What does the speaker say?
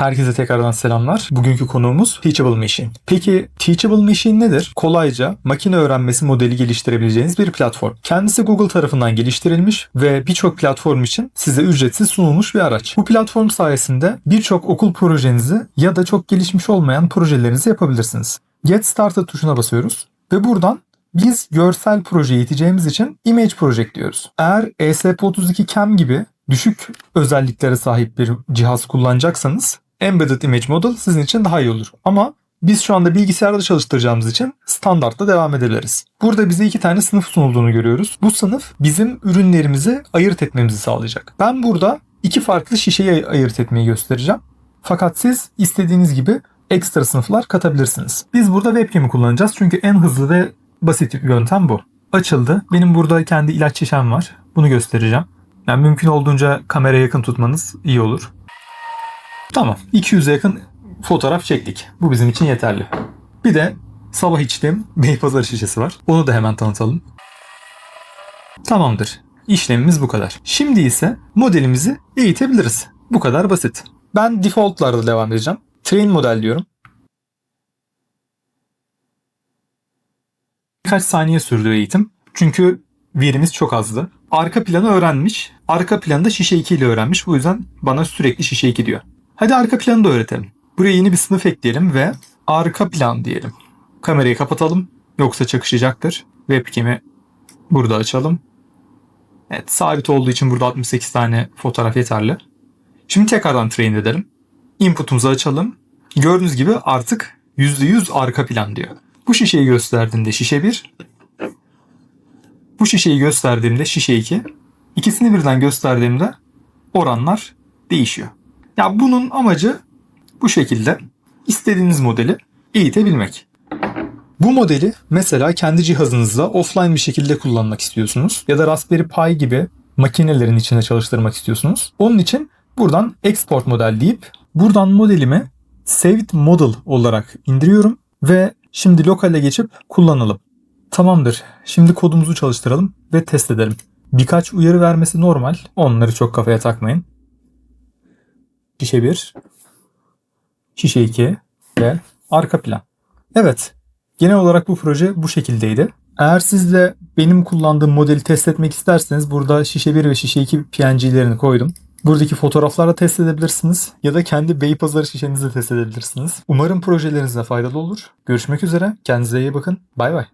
Herkese tekrardan selamlar. Bugünkü konuğumuz Teachable Machine. Peki Teachable Machine nedir? Kolayca makine öğrenmesi modeli geliştirebileceğiniz bir platform. Kendisi Google tarafından geliştirilmiş ve birçok platform için size ücretsiz sunulmuş bir araç. Bu platform sayesinde birçok okul projenizi ya da çok gelişmiş olmayan projelerinizi yapabilirsiniz. Get Started tuşuna basıyoruz ve buradan biz görsel proje eğiteceğimiz için Image Project diyoruz. Eğer E ESP32 Cam gibi düşük özelliklere sahip bir cihaz kullanacaksanız Embedded Image Model sizin için daha iyi olur. Ama biz şu anda bilgisayarda çalıştıracağımız için standartla devam edebiliriz. Burada bize iki tane sınıf sunulduğunu görüyoruz. Bu sınıf bizim ürünlerimizi ayırt etmemizi sağlayacak. Ben burada iki farklı şişeyi ayırt etmeyi göstereceğim. Fakat siz istediğiniz gibi ekstra sınıflar katabilirsiniz. Biz burada webcam'i kullanacağız çünkü en hızlı ve basit yöntem bu. Açıldı. Benim burada kendi ilaç şişem var. Bunu göstereceğim. Yani mümkün olduğunca kameraya yakın tutmanız iyi olur. Tamam. 200'e yakın fotoğraf çektik. Bu bizim için yeterli. Bir de sabah içtiğim Beypazarı şişesi var. Onu da hemen tanıtalım. Tamamdır. İşlemimiz bu kadar. Şimdi ise modelimizi eğitebiliriz. Bu kadar basit. Ben defaultlarda devam edeceğim. Train model diyorum. Birkaç saniye sürdü eğitim. Çünkü verimiz çok azdı. Arka planı öğrenmiş. Arka planı da şişe 2 ile öğrenmiş. Bu yüzden bana sürekli şişe 2 diyor. Hadi arka planı da öğretelim. Buraya yeni bir sınıf ekleyelim ve arka plan diyelim. Kamerayı kapatalım. Yoksa çakışacaktır. Webcam'i burada açalım. Evet sabit olduğu için burada 68 tane fotoğraf yeterli. Şimdi tekrardan train edelim. Input'umuzu açalım. Gördüğünüz gibi artık %100 arka plan diyor. Bu şişeyi gösterdiğimde şişe 1, bu şişeyi gösterdiğimde şişe 2, ikisini birden gösterdiğimde oranlar değişiyor. Ya bunun amacı bu şekilde istediğiniz modeli eğitebilmek. Bu modeli mesela kendi cihazınızda offline bir şekilde kullanmak istiyorsunuz ya da Raspberry Pi gibi makinelerin içinde çalıştırmak istiyorsunuz. Onun için buradan export model deyip buradan modelimi saved model olarak indiriyorum ve şimdi lokale geçip kullanalım. Tamamdır. Şimdi kodumuzu çalıştıralım ve test edelim. Birkaç uyarı vermesi normal. Onları çok kafaya takmayın. Şişe 1, şişe 2 ve arka plan. Evet. Genel olarak bu proje bu şekildeydi. Eğer siz de benim kullandığım modeli test etmek isterseniz burada şişe 1 ve şişe 2 PNG'lerini koydum. Buradaki fotoğraflarla test edebilirsiniz ya da kendi Beypazarı şişenizi test edebilirsiniz. Umarım projelerinize faydalı olur. Görüşmek üzere. Kendinize iyi bakın. Bay bay.